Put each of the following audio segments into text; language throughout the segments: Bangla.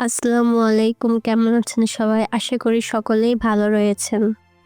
আসসালামু আলাইকুম কেমন আছেন সবাই? আশা করি সকলেই ভালো রয়েছেন।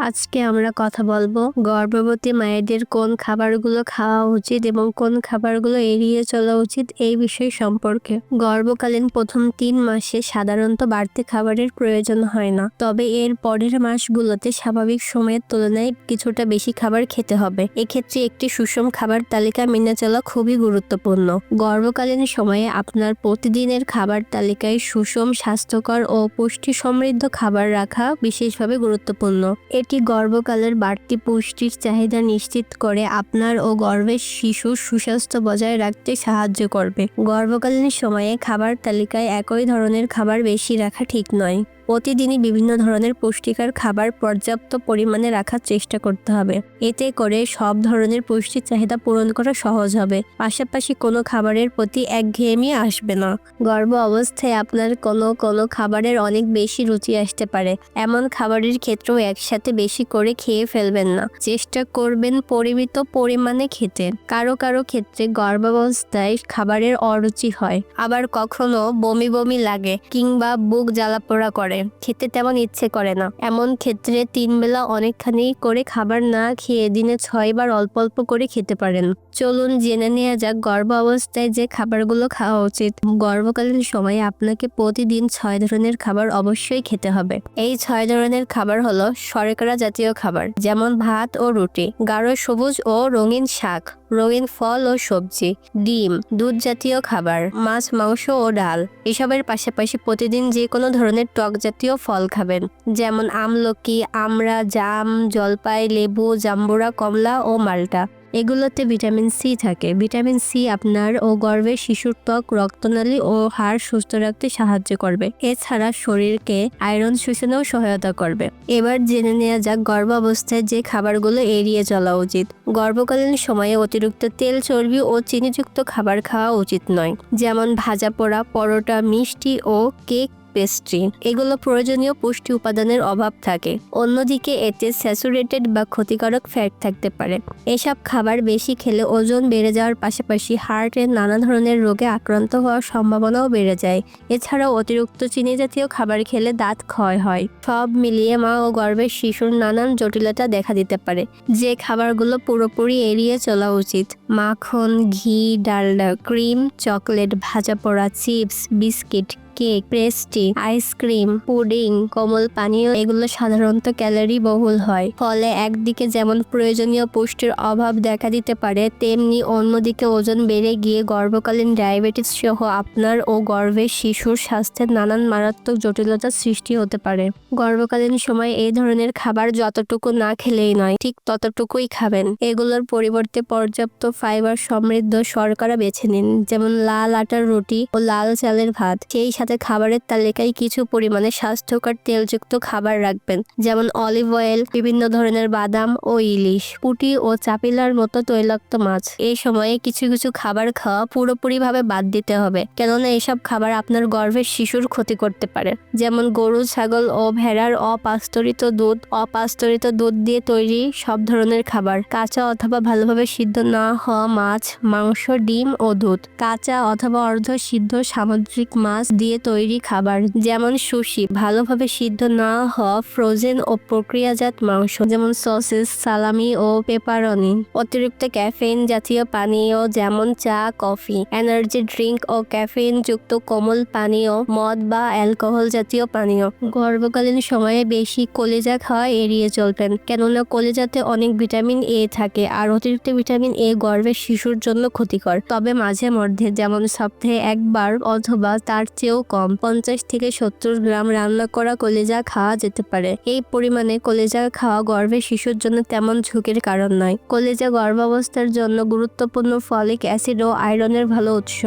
আজকে আমরা কথা বলব গর্ভবতী মায়েদের কোন খাবারগুলো খাওয়া উচিত এবং কোন খাবারগুলো এড়িয়ে চলা উচিত এই বিষয় সম্পর্কে। গর্ভকালীন প্রথম তিন মাসে সাধারণত বাড়তি খাবারের প্রয়োজন হয় না, তবে এর পরের মাসগুলোতে স্বাভাবিক সময়ের তুলনায় কিছুটা বেশি খাবার খেতে হবে। এক্ষেত্রে একটি সুষম খাবার তালিকা মেনে চলা খুবই গুরুত্বপূর্ণ। গর্ভকালীন সময়ে আপনার প্রতিদিনের খাবার তালিকায় সুষম, স্বাস্থ্যকর ও পুষ্টি সমৃদ্ধ খাবার রাখা বিশেষভাবে গুরুত্বপূর্ণ। এটি গর্ভকালের বাড়তি পুষ্টির চাহিদা নিশ্চিত করে আপনার ও গর্ভের শিশুর সুস্বাস্থ্য বজায় রাখতে সাহায্য করবে। গর্ভকালীন সময়ে খাবার তালিকায় একই ধরনের খাবার বেশি রাখা ঠিক নয়। প্রতিদিনই বিভিন্ন ধরনের পুষ্টিকর খাবার পর্যাপ্ত পরিমাণে রাখার চেষ্টা করতে হবে। এতে করে সব ধরনের পুষ্টির চাহিদা পূরণ করা সহজ হবে। পাশাপাশি কোনো খাবারের প্রতি একঘেয়েমি আসবে না। গর্ভ অবস্থায় আপনার কোনো কোনো খাবারের অনেক বেশি রুচি আসতে পারে। এমন খাবারের ক্ষেত্রেও একসাথে বেশি করে খেয়ে ফেলবেন না। চেষ্টা করবেন পরিমিত পরিমাণে খেতে। কারও কারও ক্ষেত্রে গর্ভাবস্থায় খাবারের অরুচি হয়। আবার কখনো বমি বমি লাগে কিংবা বুক জ্বালাপোড়া করে। খেতে তেমন ইচ্ছে করে না। এমন ক্ষেত্রে তিন বেলা অনেকখানি করে খাবার না খেয়ে দিনে ছয়বার অল্প অল্প করে খেতে পারেন। চলুন জেনে নেওয়া যাক গর্ভ অবস্থায় যে খাবারগুলো খাওয়া উচিত। গর্ভকালীন সময়ে আপনাকে প্রতিদিন ছয় ধরনের খাবার অবশ্যই খেতে হবে। এই ছয় ধরনের খাবার হলো শর্করা জাতীয় খাবার, যেমন ভাত ও রুটি, গাঢ় সবুজ ও রঙিন শাক, রঙিন ফল ও সবজি, ডিম দুধ জাতীয় খাবার, মাছ, মাংস ও ডাল। এসবের পাশাপাশি প্রতিদিন যে কোনো ধরনের টক জাতীয় ফল খাবেন, যেমন আমলকি, আমড়া, জাম, জলপাই, লেবু, জাম্বুরা, কমলা ও মাল্টা। এগুলোতে ভিটামিন সি থাকে। ভিটামিন সি আপনার ও গর্ভের শিশুর ত্বক, রক্তনালী ও হাড় সুস্থ রাখতে সাহায্য করবে। এছাড়া শরীরকে আয়রন শোষণেও সহায়তা করবে। এবার জেনে নেওয়া যাক গর্ভ অবস্থায় যে খাবারগুলো এড়িয়ে চলা উচিত। গর্ভকালীন সময়ে অতিরিক্ত তেল, চর্বি ও চিনিযুক্ত খাবার খাওয়া উচিত নয়, যেমন ভাজা পোড়া, পরোটা, মিষ্টি ও কেক পেস্ট্রি। এগুলো প্রয়োজনীয় পুষ্টি উপাদানের অভাব থাকে। অন্যদিকে এতে স্যাচুরেটেড বা ক্ষতিকারক ফ্যাট থাকতে পারে। এসব খাবার বেশি খেলে ওজন বেড়ে যাওয়ার পাশাপাশি হার্টের নানা ধরনের রোগে আক্রান্ত হওয়ার সম্ভাবনাও বেড়ে যায়। এছাড়াও অতিরিক্ত চিনি জাতীয় খাবার খেলে দাঁত ক্ষয় হয়। সব মিলিয়ে মা ও গর্ভের শিশুর নানান জটিলতা দেখা দিতে পারে। যে খাবারগুলো পুরোপুরি এড়িয়ে চলা উচিত। মাখন, ঘি, ডালডা, ক্রিম, চকলেট, ভাজা পোড়া, chips, biscuit cake, pastry, ice cream, pudding, কোমল পানীয় এগুলো সাধারণত ক্যালোরি বহুল হয়। ফলে একদিকে যেমন প্রয়োজনীয় পুষ্টির অভাব দেখা দিতে পারে, তেমনি অন্যদিকে ওজন বেড়ে গিয়ে গর্ভকালীন ডায়াবেটিস সহ আপনার ও গর্ভের শিশুর স্বাস্থ্যের নানান মারাত্মক জটিলতার সৃষ্টি হতে পারে। গর্ভকালীন সময় এই ধরনের খাবার যতটুকু না খেলেই নয়, ঠিক ততটুকুই খাবেন। এগুলোর পরিবর্তে পর্যাপ্ত ফাইবার সমৃদ্ধ শর্করা বেছে নিন, যেমন লাল আটার রুটি ও লাল চালের ভাত। সেই সাথে খাবারের তালিকায় কিছু পরিমাণে স্বাস্থ্যকর তেলযুক্ত খাবার রাখবেন, যেমন অলিভ অয়েল বিভিন্ন ধরনের বাদাম ও ইলিশ, পুটি ও চাপিলার মতো তৈলাক্ত মাছ। এই সময়ে কিছু কিছু খাবার খাওয়া পুরোপুরিভাবে বাদ দিতে হবে, কেননা এসব খাবার আপনার গর্ভের শিশুর ক্ষতি করতে পারে। যেমন গরু, ছাগল ও ভেড়ার অপাস্তরিত দুধ অপাস্তরিত দুধ দিয়ে তৈরি সব ধরনের খাবার, কাঁচা অথবা ভালোভাবে সিদ্ধ না হওয়া মাছ, মাংস, ডিম ও দুধ। কাঁচা অথবা অর্ধ সিদ্ধ সামুদ্রিক মাছ দিয়ে তৈরি খাবার, যেমন সুশি, ভালোভাবে সিদ্ধ না হওয়া ফ্রোজেন ও প্রক্রিয়াজাত মাংস, যেমন সসেস সালামি ও পেপারনি অতিরিক্ত ক্যাফেইন জাতীয় পানীয়, যেমন চা কফি এনার্জি ড্রিঙ্ক ও ক্যাফেইন যুক্ত কোমল পানীয়, মদ বা অ্যালকোহল জাতীয় পানীয়। গর্ভকালীন সময়ে বেশি কলেজা খাওয়া এড়িয়ে চলবেন, কেননা কলিজাতে অনেক ভিটামিন এ থাকে, আর অতিরিক্ত ভিটামিন এ গর্ভের শিশুর জন্য ক্ষতিকর। তবে মাঝে মধ্যে, যেমন সপ্তাহে একবার অথবা তার চেয়েও কম পঞ্চাশ থেকে সত্তর গ্রাম রান্না করা কলেজা খাওয়া যেতে পারে। এই পরিমাণে কলেজা খাওয়া গর্ভে শিশুর জন্য তেমন ঝুঁকির কারণ নয়। কলেজা গর্ভাবস্থার জন্য গুরুত্বপূর্ণ ফলিক অ্যাসিড ও আয়রনের ভালো উৎস।